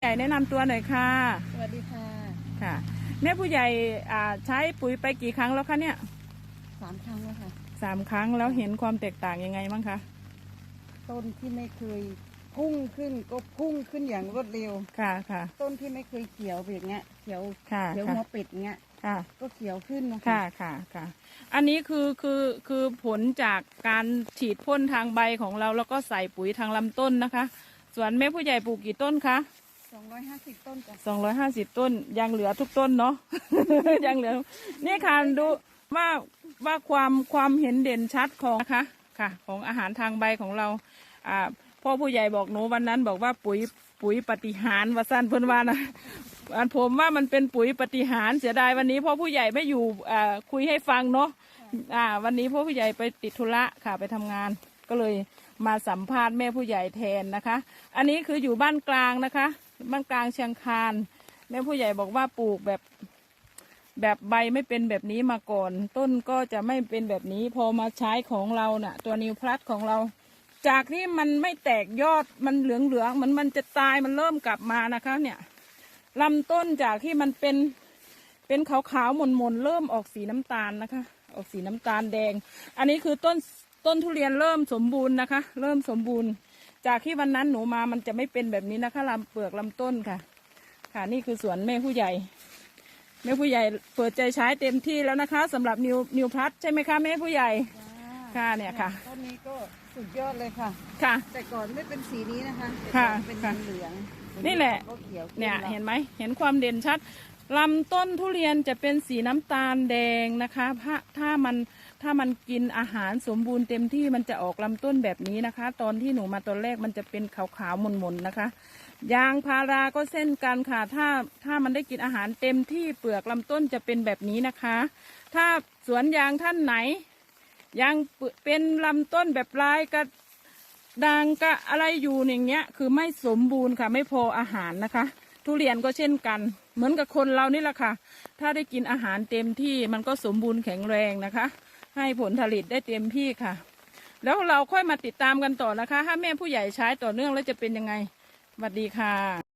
ใหญ่แนะนำตัวหน่อยค่ะสวัสดีค่ะค่ะแม่ผู้ใหญ่อ่าใช้ปุ๋ยไปกี่ครั้งแล้วคะเนี่ยสามครั้งแล้วค่ะ สามครั้งแล้วเห็นความแตกต่างยังไงบ้างคะต้นที่ไม่เคยพุ่งขึ้นก็พุ่งขึ้นอย่างรวดเร็ว ค่ะค่ะ ต้นที่ไม่เคยเขียวแบบเงี้ยเขียวค่ะเขียวค่ะหัวเป็ดเงี้ยค่ะก็เขียวขึ้นนะค่ะค่ะค่ะ อันนี้คือคือคือผลจากการฉีดพ่นทางใบของเราแล้วก็ใส่ปุ๋ยทางลำต้นนะคะ ส่วนแม่ผู้ใหญ่ปลูกกี่ต้นคะ สองร้อยห้าสิบต้นจ้ะสองร้อยห้าสิบต้นยังเหลือทุกต้นเนาะ ยังเหลือ นี่ค่ะดูว่าว่าความความเห็นเด่นชัดของนะคะค่ะ ของอาหารทางใบของเรา อ่าพ่อผู้ใหญ่บอกหนูวันนั้นบอกว่าปุ๋ยปุ๋ยปฏิหารว่าสั้นเพิ่นว่านะอันผมว่ามันเป็นปุ๋ยปฏิหารเสียดายวันนี้พ่อผู้ใหญ่ไม่อยู่อ่าคุยให้ฟังเนาะอ่า วันนี้พ่อผู้ใหญ่ไปติดธุระค่ะไปทำงานก็เลยมาสัมภาษณ์แม่ผู้ใหญ่แทนนะคะ อันนี้คืออยู่บ้านกลางนะคะ บ้านกลางเชียงคานแม่ผู้ใหญ่บอกว่าปลูกแบบแบบใบไม่เป็นแบบนี้มาก่อน ต้นก็จะไม่เป็นแบบนี้พอมาใช้ของเราน่ะ ตัวนิวพลัสของเรา จากที่มันไม่แตกยอดมันเหลืองๆมันมันจะตายมันเริ่มกลับมานะคะ เนี่ยลำต้นจากที่มันเป็นเป็นขาวๆหม่นๆเริ่มออกสีน้ำตาลนะคะ ออกสีน้ำตาลแดง อันนี้คือต้นต้นทุเรียนเริ่มสมบูรณ์นะคะ เริ่มสมบูรณ์ จากที่วันนั้นหนูมามันจะไม่เป็นแบบนี้นะคะลำเปลือกลำต้นค่ะ ค่ะนี่คือสวนแม่ผู้ใหญ่แม่ผู้ใหญ่เปิดใจใช้เต็มที่แล้วนะคะสำหรับนิวนิวพลัสใช่ไหมคะแม่ผู้ใหญ่จ้าค่ะเนี่ยค่ะต้นนี้ก็สุดยอดเลยค่ะค่ะ แต่ก่อนไม่เป็นสีนี้นะคะแต่ค่ะก่อนเป็นค่ะเหลืองนี่แหละก็เขียวขึ้เนี่ยแล้วเห็นไหมเห็นความเด่นชัดลำต้นทุเรียนจะเป็นสีน้ำตาลแดงนะคะถ้าถ้ามัน ถ้ามันกินอาหารสมบูรณ์เต็มที่มันจะออกลำต้นแบบนี้นะคะ ตอนที่หนูมาตอนแรกมันจะเป็นขาวๆหม่นๆนะคะ ยางพาราก็เส้นกันค่ะ ถ้าถ้ามันได้กินอาหารเต็มที่เปลือกลำต้นจะเป็นแบบนี้นะคะ ถ้าสวนยางท่านไหนยังเป็นลำต้นแบบลายกระด่างกะอะไรอยู่อย่างเงี้ย คือไม่สมบูรณ์ค่ะ ไม่พออาหารนะคะทุเรียนก็เช่นกัน เหมือนกับคนเรานี่แหละค่ะ ถ้าได้กินอาหารเต็มที่มันก็สมบูรณ์แข็งแรงนะคะ ให้ผลผลิตได้เต็มที่ค่ะ แล้วเราค่อยมาติดตามกันต่อนะคะ ถ้าแม่ผู้ใหญ่ใช้ต่อเนื่องแล้วจะเป็นยังไงสวัสดีค่ะ